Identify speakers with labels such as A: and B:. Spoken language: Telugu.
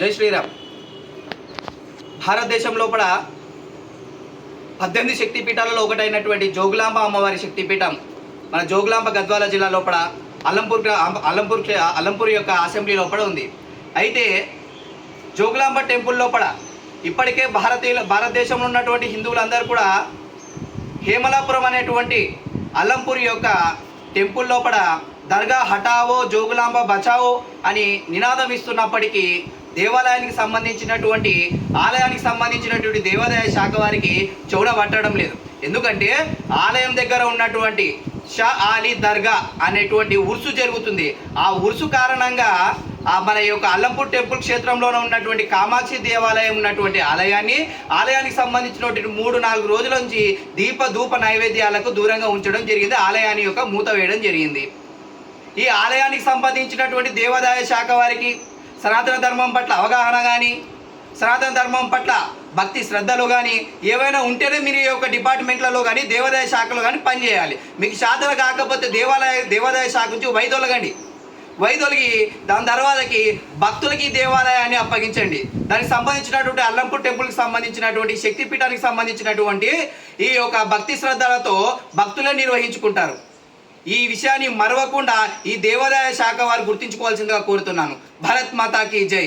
A: జై శ్రీరామ్. భారతదేశం లోపల పద్దెనిమిది శక్తి పీఠాలలో ఒకటైనటువంటి జోగులాంబ అమ్మవారి శక్తిపీఠం మన జోగులాంబ గద్వాల జిల్లా లోపల అల్లంపూర్ గ్రా- అల్లంపూర్ అల్లంపూర్ యొక్క అసెంబ్లీ లోపల ఉంది. అయితే జోగులాంబ టెంపుల్ లోపల ఇప్పటికే భారతీయుల భారతదేశంలో ఉన్నటువంటి హిందువులందరూ కూడా హేమలాపురం అనేటువంటి అల్లంపూర్ యొక్క టెంపుల్ లోపల దర్గా హటావో జోగులాంబ బచావో అని నినాదం ఇస్తున్నప్పటికీ దేవాలయానికి సంబంధించినటువంటి ఆలయానికి సంబంధించినటువంటి దేవాదాయ శాఖ వారికి చెవుడ పట్టడం లేదు. ఎందుకంటే ఆలయం దగ్గర ఉన్నటువంటి షా ఆలీ దర్గా అనేటువంటి ఉరుసు జరుగుతుంది. ఆ ఉర్సు కారణంగా మన యొక్క అల్లంపూర్ టెంపుల్ క్షేత్రంలోనే ఉన్నటువంటి కామాక్షి దేవాలయం ఉన్నటువంటి ఆలయాన్ని ఆలయానికి సంబంధించినటువంటి మూడు నాలుగు రోజుల నుంచి దీప ధూప నైవేద్యాలకు దూరంగా ఉంచడం జరిగింది. ఆలయాన్ని యొక్క మూత వేయడం జరిగింది. ఈ ఆలయానికి సంబంధించినటువంటి దేవాదాయ శాఖ వారికి సనాతన ధర్మం పట్ల అవగాహన కానీ సనాతన ధర్మం పట్ల భక్తి శ్రద్ధలు కానీ ఏవైనా ఉంటేనే మీరు యొక్క డిపార్ట్మెంట్లలో కానీ దేవాదాయ శాఖలో కానీ పనిచేయాలి. మీకు శాతలు కాకపోతే దేవాలయ దేవాదాయ శాఖ నుంచి వైదొలగండి వైదొలిగి దాని తర్వాతకి భక్తులకి దేవాలయాన్ని అప్పగించండి. దానికి సంబంధించినటువంటి అల్లంపూర్ టెంపుల్కి సంబంధించినటువంటి శక్తిపీఠానికి సంబంధించినటువంటి ఈ యొక్క భక్తి శ్రద్ధలతో భక్తులే నిర్వహించుకుంటారు. ఈ విషయాన్ని మరవకుండా ఈ దేవాదాయ శాఖ వారు గుర్తించుకోవాల్సిందిగా కోరుతున్నాను. భరత్ మాతాకి జై.